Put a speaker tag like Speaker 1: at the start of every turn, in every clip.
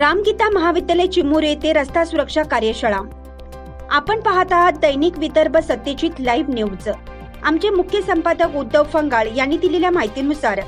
Speaker 1: रामगीता महाविद्यालय चिमूर येथे रस्ता सुरक्षा कार्यशाळा. आपण पाहत आहात दैनिक विदर्भ सत्यजित लाईव्ह न्यूज. आमचे मुख्य संपादक उद्धव फंगाळ यांनी दिलेल्या माहितीनुसार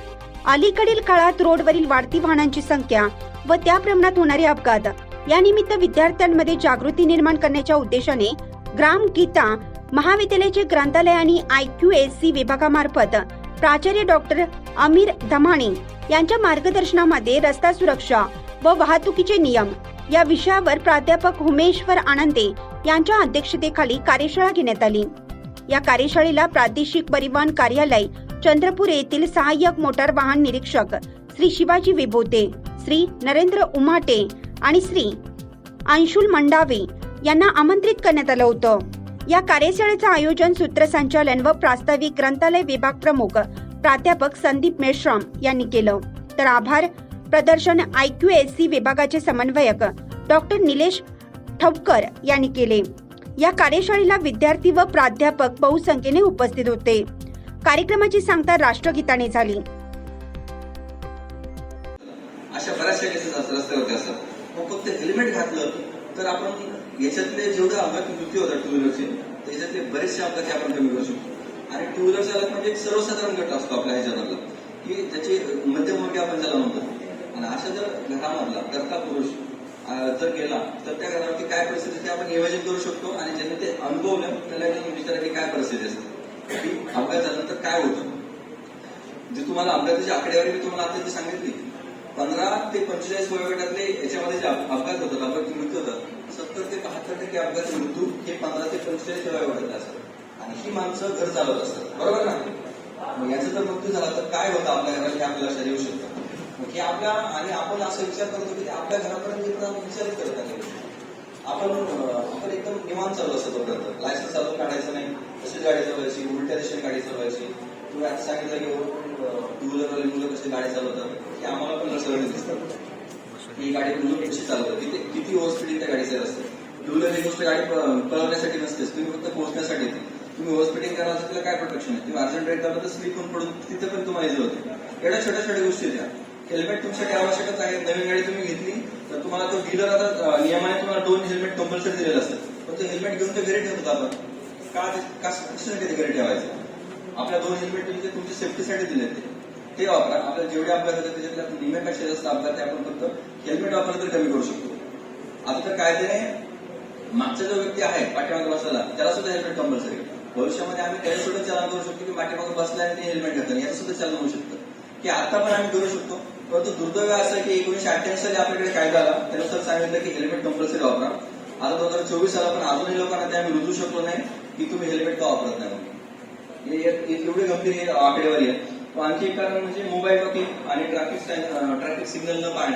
Speaker 1: अलीकडील काळात रोडवरील वाढती वाहनांची संख्या व त्या प्रमाणात होणारे अपघात यानिमित्त विद्यार्थ्यांमध्ये जागृती निर्माण करण्याच्या उद्देशाने ग्राम गीता महाविद्यालयाचे ग्रंथालय आणि आय क्यू एस सी विभागामार्फत प्राचार्य डॉक्टर अमीर धमाणे यांच्या मार्गदर्शनामध्ये रस्ता सुरक्षा व वाहतुकीचे नियम. या विषयावर प्राध्यापक हुमेश्वर आनंदे यांच्या अध्यक्षतेखाली कार्यशाळा घेण्यात आली. या कार्यशाळेला प्रादेशिक परिवहन कार्यालय चंद्रपूर येथील सहाय्यक मोटार वाहन निरीक्षक श्री शिवाजी विभोते श्री नरेंद्र उमाटे आणि श्री अंशुल मंडावे यांना आमंत्रित करण्यात आलं होतं. या कार्यशाळेचं आयोजन सूत्रसंचालन व प्रास्ताविक ग्रंथालय विभाग प्रमुख प्राध्यापक संदीप मेश्राम यांनी केलं. तर आभार. प्रदर्शन आय क्यू एस सी विभागाचे समन्वयक डॉक्टर निलेश ठवकर यांनी केले. या कार्यशाळेला विद्यार्थी व प्राध्यापक बहुसंख्येने उपस्थित होते. कार्यक्रमाची सांगता राष्ट्रगीताने झाली.
Speaker 2: अशा बऱ्याचशा केसेस असतात रस्त्यावरती असतात मग फक्त हेल्मेट घातलं तर आपण याच्यातले जेवढे अपघात मृत्यू होतात टू व्हीलरचे त्याच्यातले बरेचसे अपघात आपण कमी करू शकतो. आणि टू व्हीलर चालक म्हणजे एक सर्वसाधारण गट असतो आपल्या ह्याच्यातला की त्याचे मध्यमवर्गीय आपण ज्याला म्हणतो आणि अशा जर घरामधला करता पुरुष जर गेला तर त्या घरावरती काय परिस्थिती ते आपण नियोजन करू शकतो आणि ज्यांनी ते अनुभवलं त्याला एकदम विचारा की काय परिस्थिती असते की अपघात झाल्यानंतर काय होतं? जे तुम्हाला अपघाताची आकडेवारी मी तुम्हाला आता जी सांगितली पंधरा ते पंचेचाळीस वयोगटातले याच्यामध्ये जे अपघात होतात अपघात मृत्यू होतात सत्तर ते बहात्तर टक्के अपघात मृत्यू हे पंधरा ते पंचेचाळीस वयोगटातले असतात. आणि ही माणसं घर चालवत असतात. बरोबर ना? मग याचा जर मृत्यू झाला तर काय होतं आपल्या घरात हे आपल्या लक्षात येऊ शकतं हे आपल्या आणि आपण असं विचार करतो की आपल्या घरापर्यंत येताना विचारच करत नाही आपण आपण एकदम निवांत चालू असतो तोपर्यंत. लायसन्स चालू काढायचं नाही. तशी गाडी चालवायची उलट्या दिशेने गाडी चालवायची. तुम्ही आता सांगितलं की टू व्हीलरवाले मुलं कशी गाडी चालवतात? हे आम्हाला पण सगळं दिसतं ही गाडी मुलं कशी चालवतात. किती किती ओव्हर स्पीड त्या गाडीचे असते टू व्हीलर ही गोष्ट गाडी पळवण्यासाठी नसतेच. तुम्ही फक्त पोहोचण्यासाठी. तुम्ही ओव्हर स्पीडिंग करा तर तिला काय प्रोटेक्शन आहे तुम्ही अर्जंट ब्रेक तर स्लिप होऊन पडून तिथे पण तुम्हाला इझी होते. एवढ्या छोट्या छोट्या गोष्टी द्या त्या. हेल्मेट तुमच्यासाठी आवश्यकच आहे. नवीन गाडी तुम्ही घेतली तर तुम्हाला तो डीलर आता नियमाने तुम्हाला दोन हेल्मेट कंपल्सरी दिलेलं असतं पण ते हेल्मेट घेऊन ते घरी ठेवतो आपण. का कशासाठी ते घरी ठेवायचं? आपल्या दोन हेल्मेट तुमचे तुमच्या सेफ्टीसाठी दिले ते. ते वापरा. आपल्याला जेवढे अपघात होतात त्याच्यातल्या निम्यापेक्षा जास्त अपघात ते आपण फक्त हेल्मेट वापरलं तर कमी करू शकतो. आता तर कायद्याने मागचा जो व्यक्ती आहे पाठीमागे बसलेला त्याला सुद्धा हेल्मेट कंपल्सरी भविष्यामध्ये आम्ही त्याला सुद्धा चालन करू शकतो की पाठीमागे बसला आणि हेल्मेट घातलं याचं सुद्धा चालन होऊ शकतं. की आता पण आम्ही करू शकतो. परंतु दुर्दैव असं की एकोणीशे अठ्ठ्याऐंशी साली आपल्याकडे कायदा आला. त्यानुसार सांगितलं की हेल्मेट कंपल्सरी वापरा. आता दोन हजार चोवीस साला पण अजूनही लोकांना ते आम्ही रुजू शकलो नाही की तुम्ही हेल्मेट का वापरत नाही एवढी गंभीर आकडेवारी आहे. आणखी एक कारण म्हणजे मोबाईल टॉकिंग आणि ट्रॅफिक ट्रॅफिक सिग्नल न पाळणे